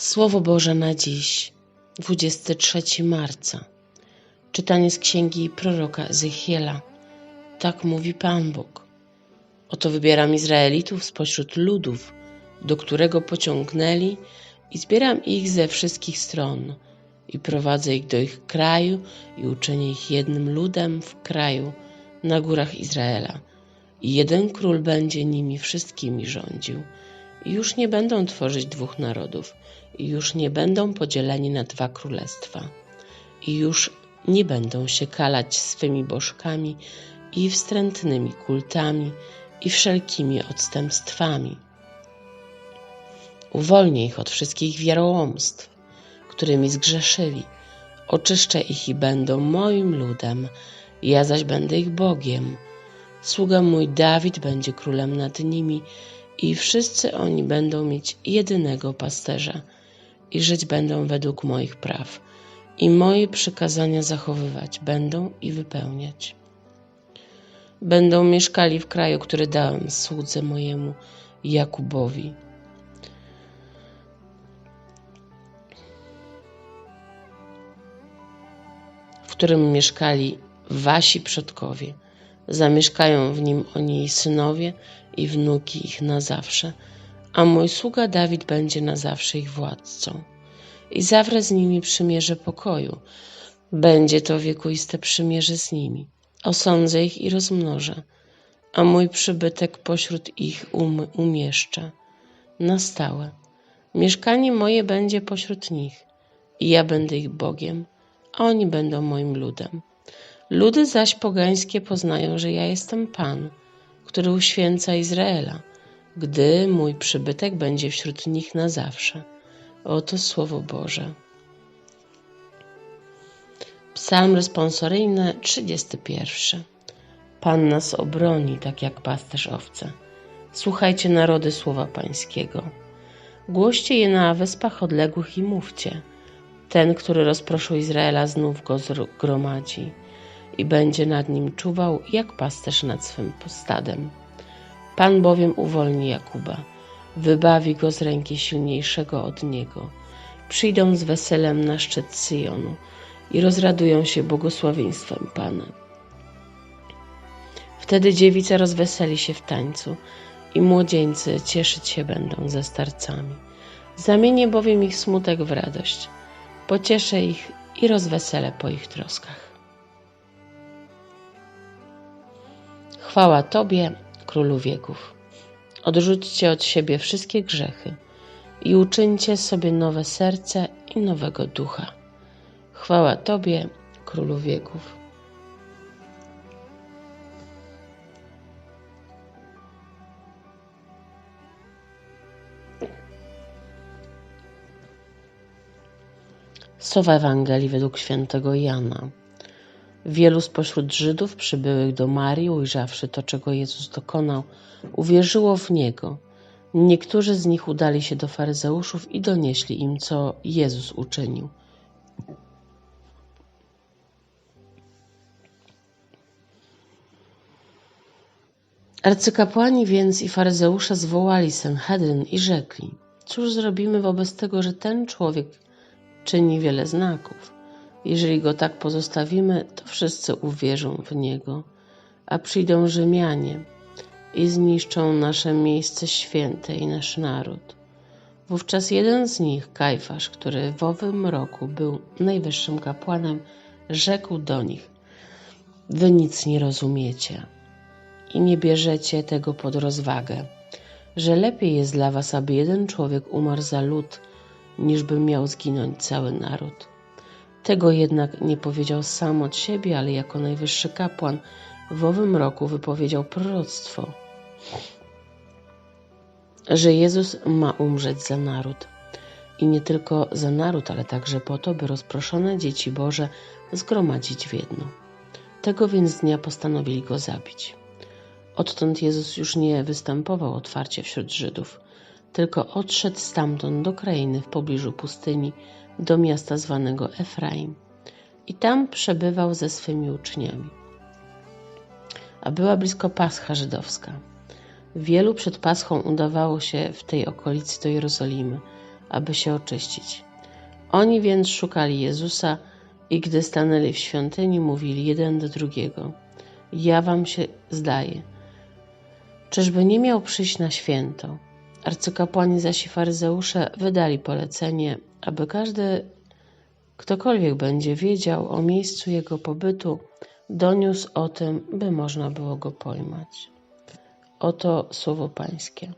Słowo Boże na dziś, 23 marca. Czytanie z księgi proroka Ezechiela. Tak mówi Pan Bóg. Oto wybieram Izraelitów spośród ludów, do którego pociągnęli, i zbieram ich ze wszystkich stron, i prowadzę ich do ich kraju, i uczynię ich jednym ludem w kraju na górach Izraela. I jeden król będzie nimi wszystkimi rządził już nie będą tworzyć dwóch narodów, już nie będą podzieleni na dwa królestwa, i już nie będą się kalać swymi bożkami i wstrętnymi kultami i wszelkimi odstępstwami. Uwolnię ich od wszystkich wiarołomstw, którymi zgrzeszyli. Oczyszczę ich i będą moim ludem, ja zaś będę ich Bogiem. Sługa mój Dawid będzie królem nad nimi i wszyscy oni będą mieć jedynego pasterza i żyć będą według moich praw i moje przykazania zachowywać będą i wypełniać. Będą mieszkali w kraju, który dałem słudze mojemu Jakubowi. w którym mieszkali wasi przodkowie. Zamieszkają w nim oni i synowie, i wnuki ich na zawsze, a mój sługa Dawid będzie na zawsze ich władcą. I zawrę z nimi przymierze pokoju. Będzie to wiekuiste przymierze z nimi. Osądzę ich i rozmnożę, a mój przybytek pośród ich um umieszczę na stałe. Mieszkanie moje będzie pośród nich i ja będę ich Bogiem, a oni będą moim ludem. Ludy zaś pogańskie poznają, że ja jestem Pan, który uświęca Izraela, gdy mój przybytek będzie wśród nich na zawsze. Oto Słowo Boże. Psalm responsoryjny 31. Pan nas obroni, tak jak pasterz owce. Słuchajcie narody słowa Pańskiego. Głoście je na wyspach odległych i mówcie. Ten, który rozproszył Izraela, znów go zgromadzi i będzie nad nim czuwał, jak pasterz nad swym stadem. Pan bowiem uwolni Jakuba, wybawi go z ręki silniejszego od niego. Przyjdą z weselem na szczyt Syjonu i rozradują się błogosławieństwem Pana. Wtedy dziewica rozweseli się w tańcu i młodzieńcy cieszyć się będą ze starcami. Zamienię bowiem ich smutek w radość, pocieszę ich i rozweselę po ich troskach. Chwała Tobie, Królu wieków. Odrzućcie od siebie wszystkie grzechy i uczyńcie sobie nowe serce i nowego ducha. Chwała Tobie, Królu wieków. Sowa Ewangelii według świętego Jana. Wielu spośród Żydów przybyłych do Marii, ujrzawszy to, czego Jezus dokonał, uwierzyło w Niego. Niektórzy z nich udali się do faryzeuszów i donieśli im, co Jezus uczynił. Arcykapłani więc i faryzeusze zwołali Sanhedryn i rzekli: Cóż zrobimy wobec tego, że ten człowiek czyni wiele znaków? Jeżeli go tak pozostawimy, to wszyscy uwierzą w niego, a przyjdą Rzymianie i zniszczą nasze miejsce święte i nasz naród. Wówczas jeden z nich, Kajfasz, który w owym roku był najwyższym kapłanem, rzekł do nich: Wy nic nie rozumiecie i nie bierzecie tego pod rozwagę, że lepiej jest dla was, aby jeden człowiek umarł za lud, niż by miał zginąć cały naród. Tego jednak nie powiedział sam od siebie, ale jako najwyższy kapłan w owym roku wypowiedział proroctwo, że Jezus ma umrzeć za naród. I nie tylko za naród, ale także po to, by rozproszone dzieci Boże zgromadzić w jedno. Tego więc dnia postanowili go zabić. Odtąd Jezus już nie występował otwarcie wśród Żydów, tylko odszedł stamtąd do krainy w pobliżu pustyni, do miasta zwanego Efraim i tam przebywał ze swymi uczniami. A była blisko Pascha żydowska. Wielu przed Paschą udawało się w tej okolicy do Jerozolimy, aby się oczyścić. Oni więc szukali Jezusa i gdy stanęli w świątyni, mówili jeden do drugiego: Ja wam się zdaje, czyżby nie miał przyjść na święto? Arcykapłani zaś i faryzeusze wydali polecenie, aby każdy, ktokolwiek będzie wiedział o miejscu jego pobytu, doniósł o tym, by można było go pojmać. Oto słowo Pańskie.